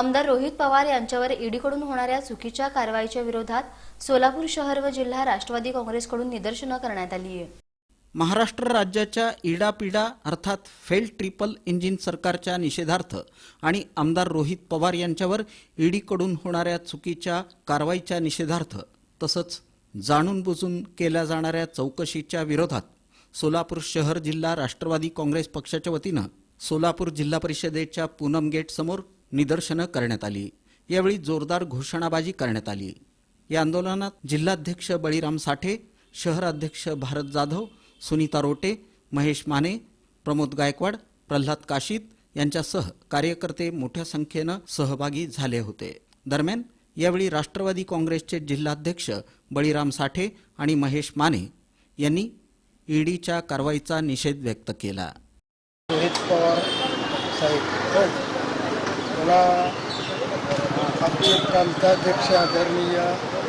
आमदार रोहित पवार यांच्यावर ईडीकडून होणाऱ्या चुकीच्या कारवाईच्या विरोधात सोलापूर शहर व जिल्हा राष्ट्रवादी काँग्रेसकडून निदर्शनं करण्यात आली आहे. महाराष्ट्र राज्याच्या इडापिडा अर्थात फेल ट्रिपल इंजिन सरकारच्या निषेधार्थ आणि आमदार रोहित पवार यांच्यावर ईडीकडून होणाऱ्या चुकीच्या कारवाईच्या निषेधार्थ तसंच जाणून बुजून केल्या जाणाऱ्या चौकशीच्या विरोधात सोलापूर शहर जिल्हा राष्ट्रवादी काँग्रेस पक्षाच्या वतीनं सोलापूर जिल्हा परिषदेच्या पूनम गेट समोर निदर्शनं करण्यात आली. यावेळी जोरदार घोषणाबाजी करण्यात आली. या आंदोलनात जिल्हाध्यक्ष बळीराम साठे शहराध्यक्ष भारत जाधव सुनीता रोटे महेश माने प्रमोद गायकवाड प्रल्हाद काशीद यांच्यासह कार्यकर्ते मोठ्या संख्येनं सहभागी झाले होते. दरम्यान यावेळी राष्ट्रवादी काँग्रेसचे जिल्हाध्यक्ष बळीराम साठे आणि महेश माने यांनी ईडीच्या कारवाईचा निषेध व्यक्त केला रोहित पवार साहेब हो मला आमचे प्रांताध्यक्ष आदरणीय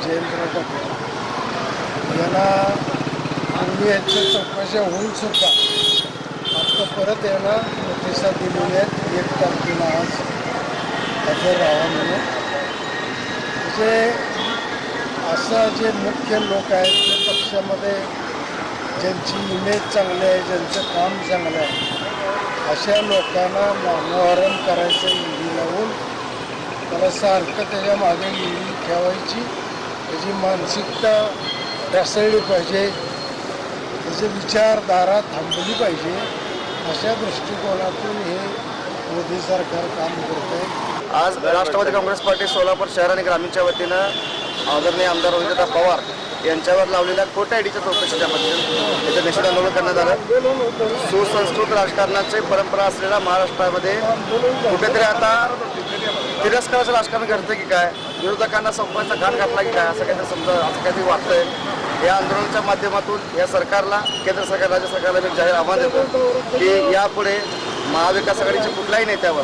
जयंतराव पाटील यांना पूर्वी यांच्या चौकशा होऊन सुद्धा आता परत यांना प्रतिसाद दिलेली आहेत. एक तारखेला आज हजर राहा म्हणून. म्हणजे असं जे मुख्य लोक आहेत ते पक्षामध्ये ज्यांची इमेज चांगली आहे ज्यांचं काम चांगलं आहे अशा लोकांना मानवहरण करायचं निधी लावून त्याला सारखं त्याच्यामागे निधी ठेवायची. त्याची मानसिकता ढासळली पाहिजे. त्याची विचारधारा थांबली पाहिजे. अशा दृष्टिकोनातून हे मोदी सरकार काम करत आहे आज राष्ट्रवादी काँग्रेस पार्टी सोलापूर शहर आणि ग्रामीणच्या वतीनं आदरणीय आमदार रोहितदा पवार यांच्यावर लावलेल्या खोट्या आयडीच्या चौकशीच्या याचं निषेध आंदोलन करण्यात आलं. सुसंस्कृत राजकारणाची परंपरा असलेल्या महाराष्ट्रामध्ये कुठेतरी आता तिरस्काराचं राजकारण घडतं की काय? विरोधकांना संपवायचा घाट घातला की काय? असं काहीतरी समजा असं काहीतरी वाटतंय. या आंदोलनाच्या माध्यमातून या सरकारला केंद्र सरकार राज्य सरकारला मी जाहीर आव्हान देतो की यापुढे महाविकास आघाडीच्या कुठल्याही नेत्यावर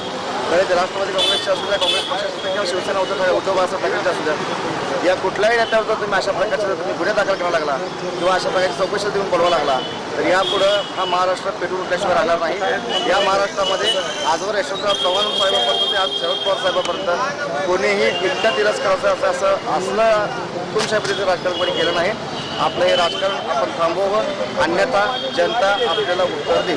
राष्ट्रवादी काँग्रेसच्या असू द्या काँग्रेस पक्षाच्या असू द्या किंवा शिवसेना उद्धव उद्धव बाळासाहेब ठाकरेचे असू द्या या कुठल्याही नेत्यावर जर तुम्ही अशा प्रकारचे तुम्ही गुन्हे दाखल करायला लागला किंवा अशा प्रकारची चौकशी देऊन बोलवा लागला तर यापुढं हा महाराष्ट्र पेटून उठल्याशिवाय राहणार नाही. या महाराष्ट्रामध्ये आजवर यशवंतराव चव्हाण साहेबांपासून ते आज शरद पवार साहेबांपर्यंत कोणीही इतक्या तिरस्काराचं असं असं असलं हुकुमशाहीपद्धतीचं राजकारण कोणी केलं नाही. आपलं हे राजकारण आपण थांबवावं अन्यथा जनता आपल्याला उत्तर देईल.